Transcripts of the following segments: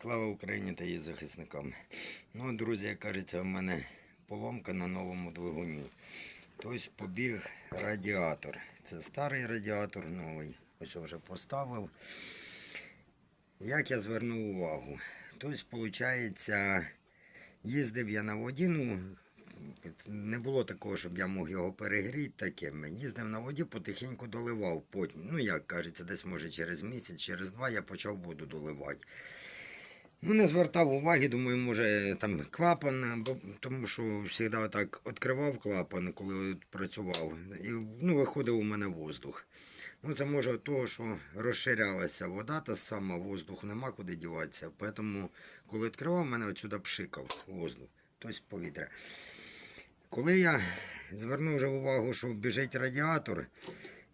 Слава Україні та її захисникам. Ну, друзі, як кажеться, в мене поломка на новому двигуні. Тобто побіг радіатор. Це старий радіатор новий. Ось вже поставив. Як я звернув увагу? Тобто, виходить, їздив я на воді, ну, не було такого, щоб я мог його перегріти таким. Їздив на воді, потихеньку доливав потім. Ну, як кажеться, десь може через місяць, через два я почав воду доливати. Ну, не звертав уваги, думаю, може там клапан, бо, тому що завжди так відкривав клапан, коли працював. І ну, виходив у мене воздух. Ну, це може від того, що розширялася вода, та сама воздух нема куди діватися. Тому, коли відкривав, в мене отсюди пшикав воздух, тобто повітря. Коли я звернув вже увагу, що біжить радіатор,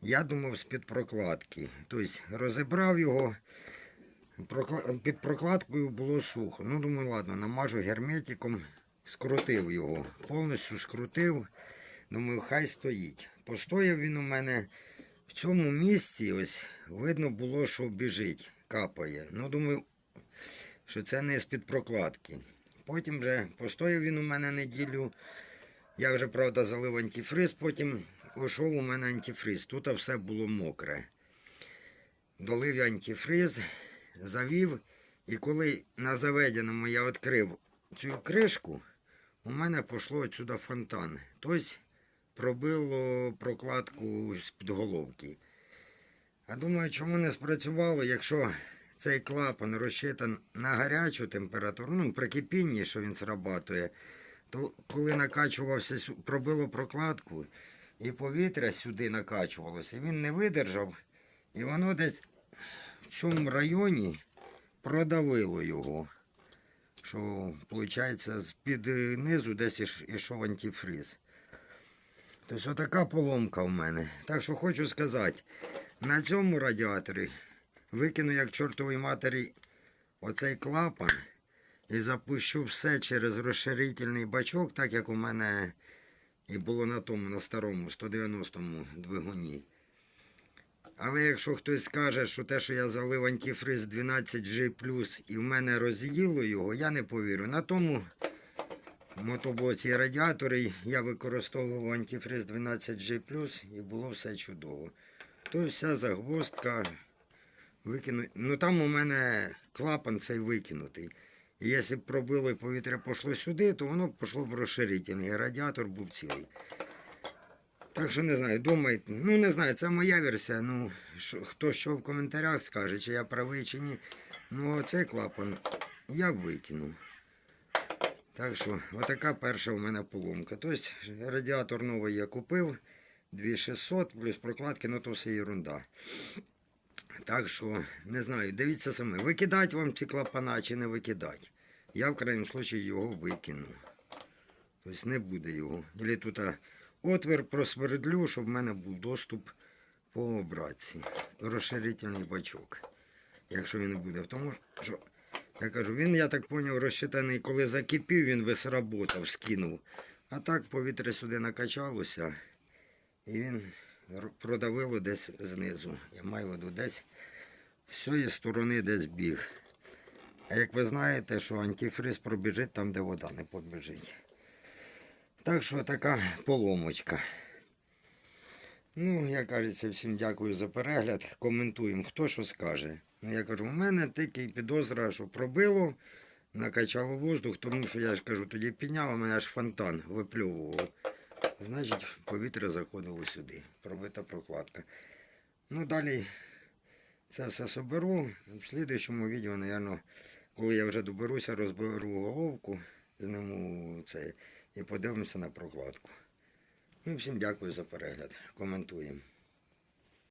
я думав з-під прокладки. Тобто розібрав його. Під прокладкою було сухо. Ну, думаю, ладно, намажу герметиком, скрутив його. Повністю скрутив. Думаю, хай стоїть. Постояв він у мене в цьому місці, ось видно було, що біжить, капає. Ну, думаю, що це не з-під прокладки. Потім вже постояв він у мене неділю. Я вже, правда, залив антифриз, потім ушов у мене антифриз. Тут все було мокре. Долив я антифриз, завів, і коли на заведеному я відкрив цю кришку, у мене пішло сюди фонтан. Тобто пробило прокладку з-під головки. А думаю, чому не спрацювало, якщо цей клапан розчитан на гарячу температуру, ну, при кипінні, що він срабатує, то коли накачувався, пробило прокладку, і повітря сюди накачувалося, він не видержав, і воно десь в цьому районі продавило його. Що, виходить, з-під низу десь ішов антифриз. Тобто отака поломка в мене. Так що хочу сказати, на цьому радіаторі викину як чортовій матері оцей клапан і запущу все через розширительний бачок, так як у мене і було на тому, на старому 190-му двигуні. Але якщо хтось скаже, що те, що я залив антифриз 12G і в мене роз'їло його, я не повірю. На тому мотоблоці радіатори я використовував антифриз 12G і було все чудово. То вся загвоздка викину... Ну там у мене клапан цей викинутий. І якщо б пробило і повітря пішло сюди, то воно б пішло в розширительний. Радіатор був цілий. Так що не знаю, думайте. Ну не знаю, це моя версія. Ну, що, хто що в коментарях скаже, чи я правий, чи ні. Ну, оцей клапан я викинув. Так що, отака перша у мене поломка. Тобто радіатор новий я купив, 2600 плюс прокладки, ну то все ерунда. Так що, не знаю, дивіться саме, викидати вам ці клапана чи не викидати. Я в крайньому випадку його викину. Тобто не буде його. Или тут а, отвір просвердлю, щоб в мене був доступ по обратці. Розширительний бачок. Якщо він не буде. Тому що, я кажу, він, я так зрозумів, розчитаний, коли закипів, він весь работав, скинув. А так повітря сюди накачалося. І він продавило десь знизу. Я маю в виду десь з цієї сторони десь біг. А як ви знаєте, що антифриз пробіжить там, де вода не побіжить. Так що така поломочка. Ну, я кажеться, всім дякую за перегляд. Коментуємо, хто що скаже. Ну, я кажу, у мене тільки підозра, що пробило, накачало воздух, тому що я ж кажу, тоді підняв, а мене аж фонтан випльовував. Значить, повітря заходило сюди. Пробита прокладка. Ну, далі це все соберу. В слідуючому відео, мабуть, коли я вже доберуся, розберу головку, зніму це і подивимося на прокладку. Ну, всім дякую за перегляд. Коментуємо.